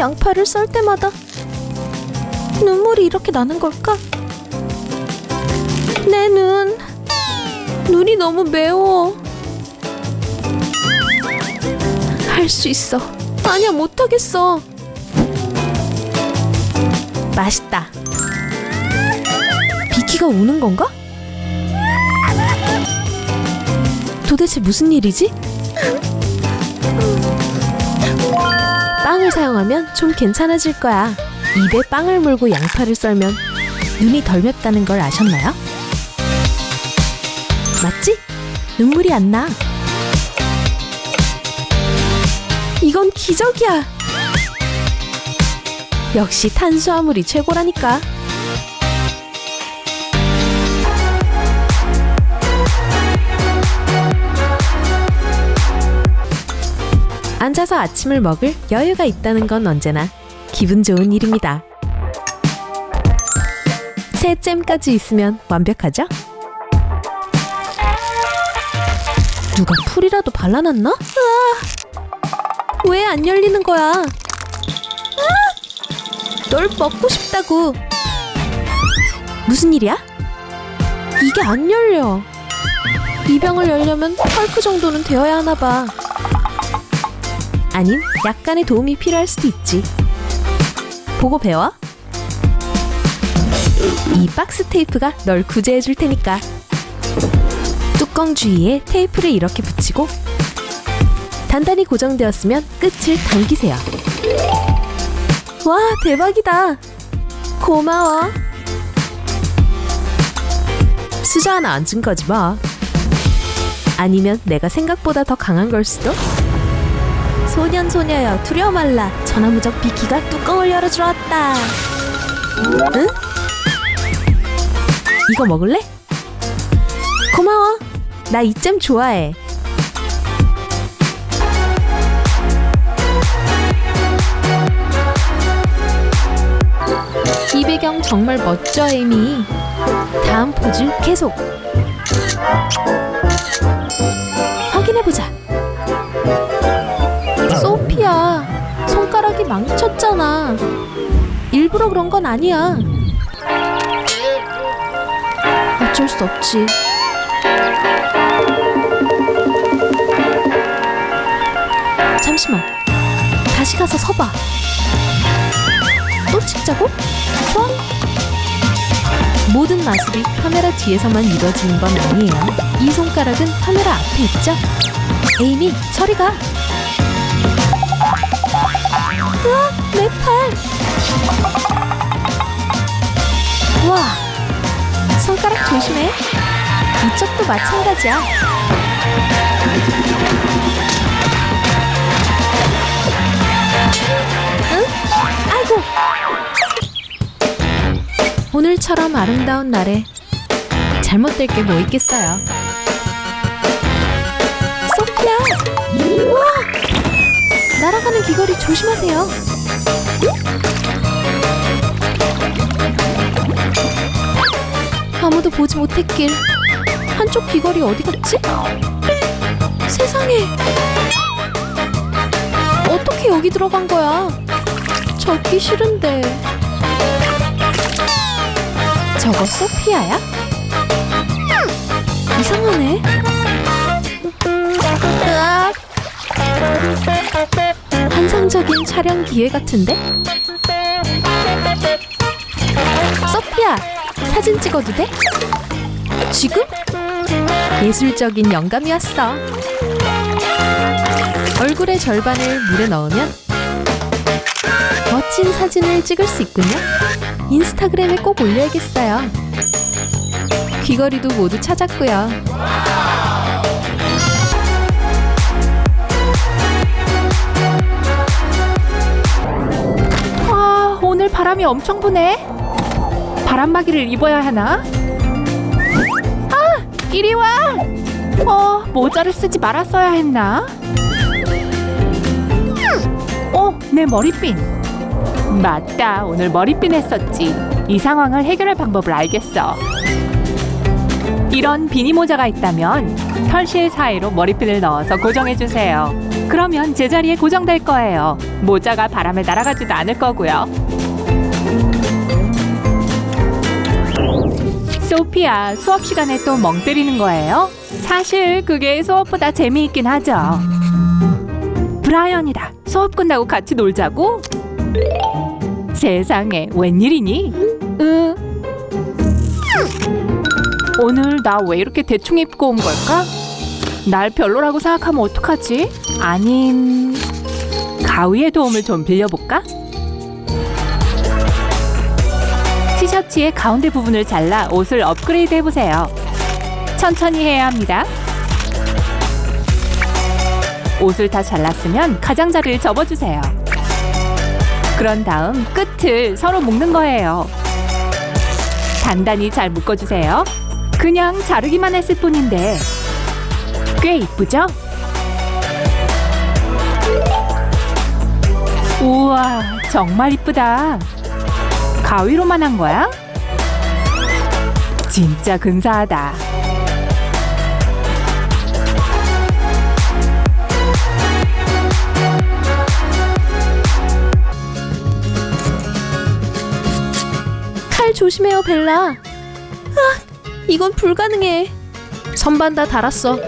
양파를 썰 때마다 눈물이 이렇게 나는 걸까? 내 눈. 눈이 너무 매워. 할 수 있어. 아니야, 못하겠어. 맛있다. 비키가 우는 건가? 도대체 무슨 일이지? 빵을 사용하면 좀 괜찮아질 거야. 입에 빵을 물고 양파를 썰면 눈이 덜 맵다는 걸 아셨나요? 맞지? 눈물이 안 나. 이건 기적이야. 역시 탄수화물이 최고라니까. 앉아서 아침을 먹을 여유가 있다는 건 언제나 기분 좋은 일입니다. 새 잼까지 있으면 완벽하죠? 누가 풀이라도 발라놨나? 왜 안 열리는 거야? 아! 널 먹고 싶다고. 무슨 일이야? 이게 안 열려. 이 병을 열려면 헐크 정도는 되어야 하나 봐. 아님 약간의 도움이 필요할 수도 있지. 보고 배워. 이 박스 테이프가 널 구제해 줄 테니까. 뚜껑 주위에 테이프를 이렇게 붙이고 단단히 고정되었으면 끝을 당기세요. 와, 대박이다. 고마워. 수저 하나 안준 거지 뭐. 아니면 내가 생각보다 더 강한 걸 수도? 소년 소녀여 두려워 말라. 전화무적 비키가 뚜껑을 열어주러 왔다. 응? 이거 먹을래? 고마워. 나이잼 좋아해. 이 배경 정말 멋져 에미. 다음 포즈 계속. 확인해보자 망쳤잖아. 일부러 그런 건 아니야. 어쩔 수 없지. 잠시만. 다시 가서 서봐. 또 찍자고? 좋아. 모든 마술이 카메라 뒤에서만 이루어지는 건 아니에요. 이 손가락은 카메라 앞에 있죠? 에이미, 저리 가. 으악, 내 팔. 와, 손가락 조심해. 이쪽도 마찬가지야. 응? 아이고. 오늘처럼 아름다운 날에 잘못될 게 뭐 있겠어요. 소피야, 우와. 날아가는 귀걸이 조심하세요. 아무도 보지 못했길. 한쪽 귀걸이 어디 갔지? 세상에. 어떻게 여기 들어간 거야? 적기 싫은데. 저거 소피아야? 이상하네. 으악. 환상적인 촬영 기회 같은데? 소피아, 사진 찍어도 돼? 지금? 예술적인 영감이 왔어. 얼굴의 절반을 물에 넣으면 멋진 사진을 찍을 수 있군요. 인스타그램에 꼭 올려야겠어요. 귀걸이도 모두 찾았고요. 오늘 바람이 엄청 부네. 바람막이를 입어야 하나? 아, 이리 와. 어, 모자를 쓰지 말았어야 했나? 어, 내 머리핀. 맞다. 오늘 머리핀 했었지. 이 상황을 해결할 방법을 알겠어. 이런 비니 모자가 있다면 털실 사이로 머리핀을 넣어서 고정해 주세요. 그러면 제자리에 고정될 거예요. 모자가 바람에 날아가지도 않을 거고요. 소피아, 수업 시간에 또 멍 때리는 거예요? 사실 그게 수업보다 재미있긴 하죠. 브라이언이다. 수업 끝나고 같이 놀자고? 세상에 웬일이니? 으. 오늘 나 왜 이렇게 대충 입고 온 걸까? 날 별로라고 생각하면 어떡하지? 아님 가위의 도움을 좀 빌려볼까? 티셔츠의 가운데 부분을 잘라 옷을 업그레이드 해보세요. 천천히 해야 합니다. 옷을 다 잘랐으면 가장자리를 접어주세요. 그런 다음 끝을 서로 묶는 거예요. 단단히 잘 묶어주세요. 그냥 자르기만 했을 뿐인데 꽤 이쁘죠? 우와, 정말 이쁘다. 가위로만 한 거야? 진짜 근사하다. 칼 조심해요, 벨라. 아, 이건 불가능해. 선반 다 달았어.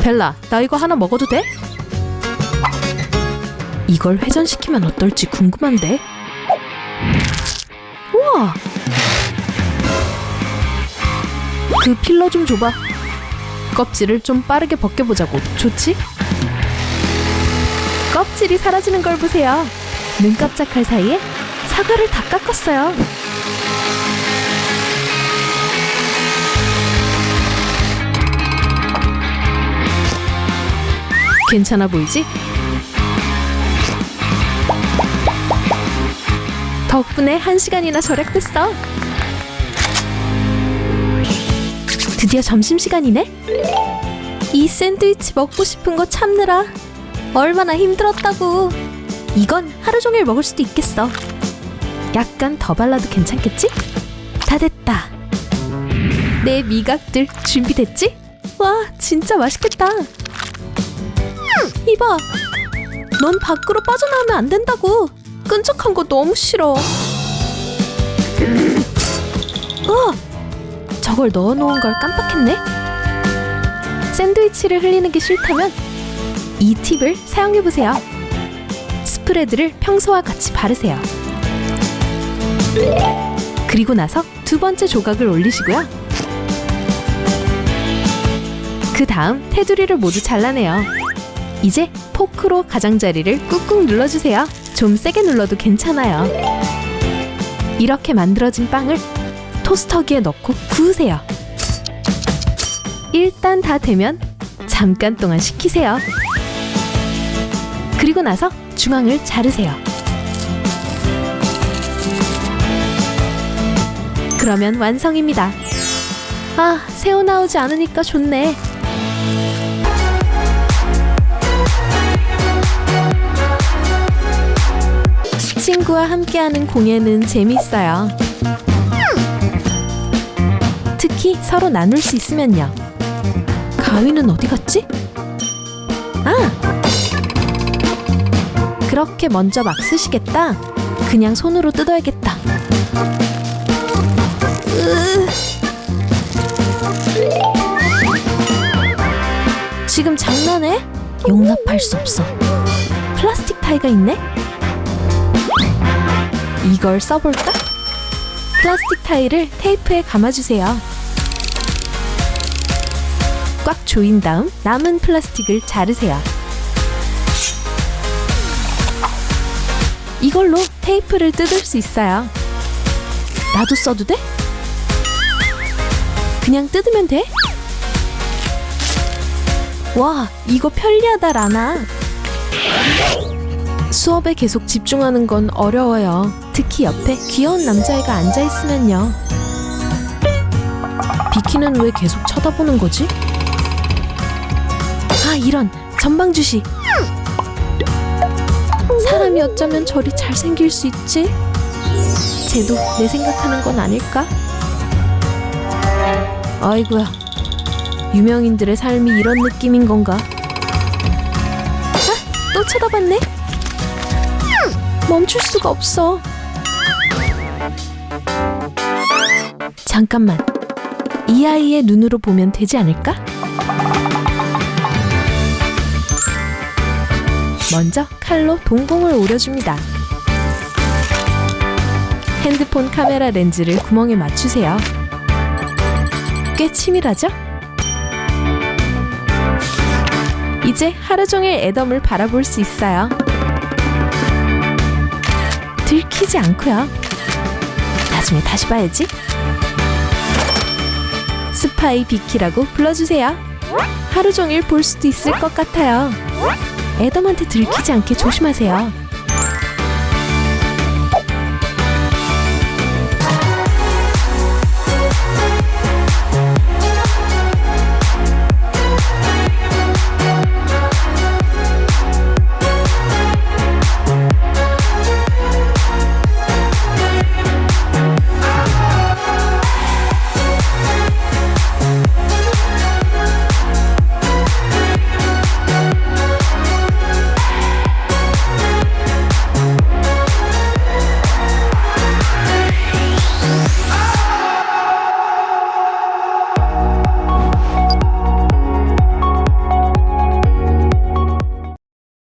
벨라, 나 이거 하나 먹어도 돼? 이걸 회전시키면 어떨지 궁금한데. 우와. 그 필러 좀 줘봐. 껍질을 좀 빠르게 벗겨보자고. 좋지? 껍질이 사라지는 걸 보세요. 눈 깜짝할 사이에 사과를 다 깎았어요. 괜찮아 보이지? 덕분에 한 시간이나 절약됐어. 드디어 점심시간이네? 이 샌드위치 먹고 싶은 거 참느라 얼마나 힘들었다고. 이건 하루 종일 먹을 수도 있겠어. 약간 더 발라도 괜찮겠지? 다 됐다. 내 미각들 준비됐지? 와, 진짜 맛있겠다. 이봐. 넌 밖으로 빠져나오면 안 된다고. 끈적한 거 너무 싫어. 어! 저걸 넣어놓은 걸 깜빡했네. 샌드위치를 흘리는 게 싫다면 이 팁을 사용해 보세요. 스프레드를 평소와 같이 바르세요. 그리고 나서 두 번째 조각을 올리시고요. 그 다음 테두리를 모두 잘라내요. 이제 포크로 가장자리를 꾹꾹 눌러주세요. 좀 세게 눌러도 괜찮아요. 이렇게 만들어진 빵을 토스터기에 넣고 구우세요. 일단 다 되면 잠깐 동안 식히세요. 그리고 나서 중앙을 자르세요. 그러면 완성입니다. 아, 새우 나오지 않으니까 좋네. 친구와 함께하는 공예는 재밌어요. 특히 서로 나눌 수 있으면요. 가위는 어디 갔지? 아! 그렇게 먼저 막 쓰시겠다. 그냥 손으로 뜯어야겠다. 으... 지금 장난해? 용납할 수 없어. 플라스틱 타이가 있네? 이걸 써볼까? 플라스틱 타일을 테이프에 감아주세요. 꽉 조인 다음 남은 플라스틱을 자르세요. 이걸로 테이프를 뜯을 수 있어요. 나도 써도 돼? 그냥 뜯으면 돼? 와, 이거 편리하다, 라나. 수업에 계속 집중하는 건 어려워요. 특히 옆에 귀여운 남자애가 앉아있으면요. 비키는 왜 계속 쳐다보는 거지? 아, 이런. 전방 주시. 사람이 어쩌면 저리 잘생길 수 있지? 쟤도 내 생각하는 건 아닐까? 아이고야. 유명인들의 삶이 이런 느낌인 건가? 아, 또 쳐다봤네. 멈출 수가 없어. 잠깐만. 이 아이의 눈으로 보면 되지 않을까? 먼저 칼로 동공을 오려줍니다. 핸드폰 카메라 렌즈를 구멍에 맞추세요. 꽤 치밀하죠? 이제 하루 종일 애덤을 바라볼 수 있어요. 들키지 않고요. 나중에 다시 봐야지. 스파이 비키라고 불러주세요. 하루 종일 볼 수도 있을 것 같아요. 애덤한테 들키지 않게 조심하세요.